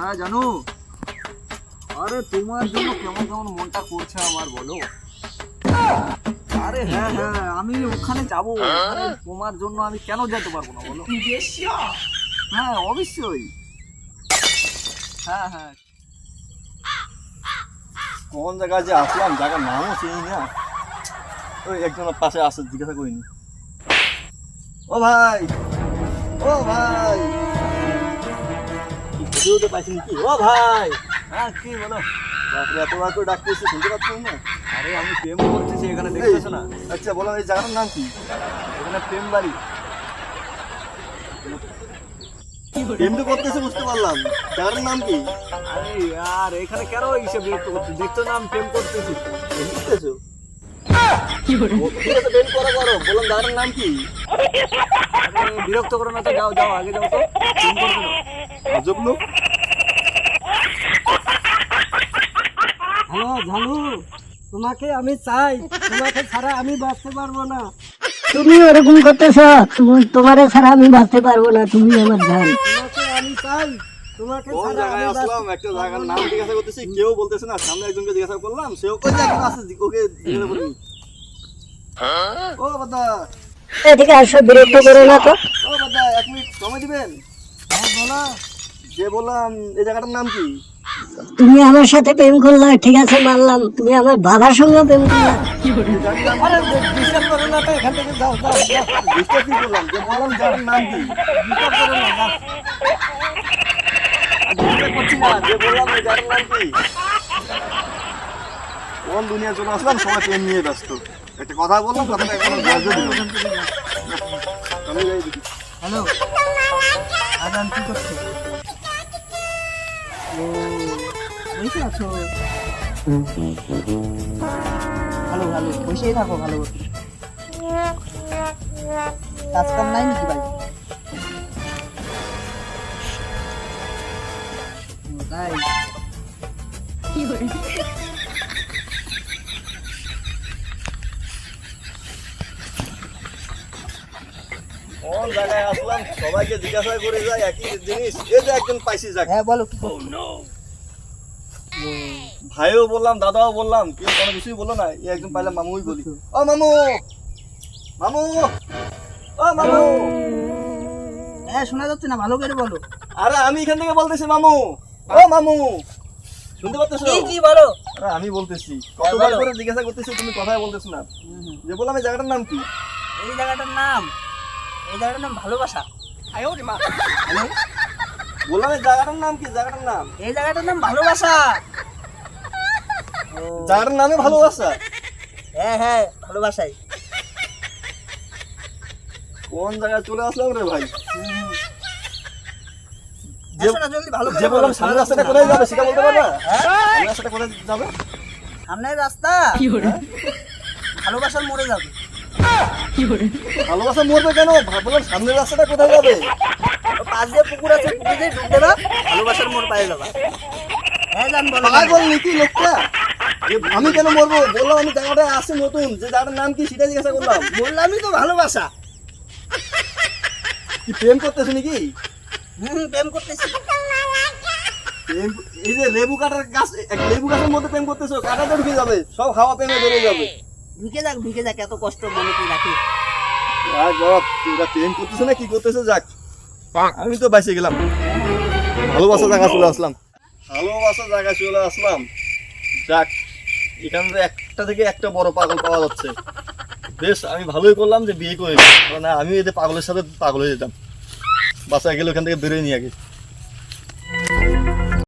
হ্যাঁ জানো। আরে তোমার জন্য কেমন কেমন মনটা করছে আমার বলো। আরে হ্যাঁ হ্যাঁ আমি ওখানে যাব। ওখানে তোমার জন্য আমি কেন যেতে পারব না বলো। হ্যাঁ অবশ্যই। হ্যাঁ হ্যাঁ। কোন জায়গায় যে আসলাম জায়গার নামও চিনি না। ওই একজনের পাশে আসে জিজ্ঞাসা করিনি। ও ভাই! ও ভাই! ভিডিওতে পাইছেন কি? ও ভাই! হ্যাঁ কি বলো? বাপরে এতবার করে ডাকতেছি শুনতে পাচ্ছেন না? আরে আমি প্রেম করতেছি এখানে দেখতেছো না। আচ্ছা বলো এই জায়গাটার নাম কি? এখানে প্রেম বাড়ি। প্রেম তো করতেছে বুঝতে পারলাম। জায়গাটার নাম কি? আরে আর এখানে কেন হিসেব বিরক্ত দেখছ না আমি প্রেম করতেছি। বিরক্ত করো না তো যাও যাও আগে যাও তো। আজব লোক। হ্যালো ঝালু তোমাকে আমি চাই। তোমাকে ছাড়া আমি বাঁচতে পারব না। তুমি ওরকম করতেছ তুমি তোমারে ছাড়া আমি বাঁচতে পারব না তুমি আমার তোমাকে আমি চাই। তোমাকে কোন জায়গায় আসলাম? একটা জায়গার নাম জিজ্ঞাসা করতেছি কেউ বলতেছে না সামনে একজনকে জিজ্ঞাসা করলাম সেও জায়গায় আছে ওকে জিজ্ঞাসা করিনি ও বাদা এদিকে আসো বিরক্ত করো না তো। ও বাদা এক মিনিট সময় দিবেন? হ্যাঁ, বলো। যে বললাম এই জায়গাটার নাম কি? তুমি আমার সাথে প্রেম করলা ঠিক আছে মানলাম। তুমি আমার বাবার সঙ্গে প্রেম করলা। এই জায়গাটার নাম আরে বিশ্বাস করো না তো এখান থেকে যাও যাও যাও। বিশ্বাস কি করলাম যে বললাম জায়গাটার নাম কি? বিশ্বাস করো না যাও। আর বিশ্বাস করছি না যে বললাম এই জায়গাটার নাম কি কোন দুনিয়া চলে আসলাম সবাই প্রেম নিয়ে ব্যস্ত। একটা কথা বললাম কথাটা এখনও হ্যালো আজান কি করছ? বসে আছো ভালো ভালো। বসেই থাকো ভালো করে কাজ কাম নাই নাকি ও, তাই কোন জায়গায় আসলাম সবাইকে জিজ্ঞাসা করে যায় একই জিনিস। এই যে একজন পাইছি যাক। হ্যাঁ বলো কি ভাইও বললাম দাদাও বললাম কেউ কোনো কিছুই বলল না। এই একজন পাইলাম মামুই বলি। ও মামু! মামু! ও মামু! হ্যাঁ শোনা যাচ্ছে না ভালো করে বলো। আরে আমি এখান থেকে বলতেছি মামু! ও মামু! শুনতে পাচ্ছ কি বলো? আরে আমি বলতেছি। কতবার করে জিজ্ঞাসা করতেছি তুমি কথাই বলতেছ না। যে বললাম এই জায়গাটার নাম কি? এই জায়গাটার নাম? এই জায়গাটার নাম ভালোবাসা? বললাম এই জায়গাটার নাম কি? জায়গাটার নাম? এই জায়গাটার নাম ভালোবাসা। জায়গাটার নামে ভালোবাসা? হ্যাঁ হ্যাঁ ভালোবাসাই। কোন জায়গায় চলে আসলাম রে ভাই? যে ভালো বললাম বলো, রাস্তাটা কোথায় যাবে সেটা বলতে পারবা? হ্যাঁ? রাস্তাটা কোথায় যাবে? সামনের রাস্তা? ভালোবাসার মোড়ে যাবে। ভালোবাসা মরবে কেন? ভাবলাম সামনের রাস্তাটা কোথায় যাবে? পাশ দিয়ে পুকুর আছে পুকুর দিয়ে ঢুক দেবা ভালোবাসার মোড় পায়ে যাবা। হ্যাঁ পাগল লোকটা? আমি কেন মরবো? বললাম আমি জায়গাটায় নতুন যে জায়গাটার নাম কি সেটা জিজ্ঞাসা করলাম। বললামই তো ভালোবাসা। কি প্রেম করতেছো নাকি? হুম প্রেম করতেছি। এই যে লেবু কাটার গাছ এক লেবু গাছের মধ্যে প্রেম করতেছো কাটাতে ঢুকে যাবে সব হাওয়া প্রেমে বেড়ে যাবে। ঢুকে যাক ঢুকে যাক এত কষ্ট মনে কি রাখি। আর বাবা তোরা প্রেম করতেছো না কি করতেছো? যাক। আমি তো বাইসে গেলাম। ভালোবাসা জায়গা চলে আসলাম। ভালোবাসা জায়গা চলে আসলাম। যাক এখান থেকে একটা থেকে একটা বড় পাগল পাওয়া যাচ্ছে। বেশ আমি ভালোই করলাম যে বিয়ে করে। কারণ আমি এদের পাগলের সাথে পাগল হয়ে যেতাম। বাসায় গেলে ওখান থেকে বেরোয় নিয়ে আগে।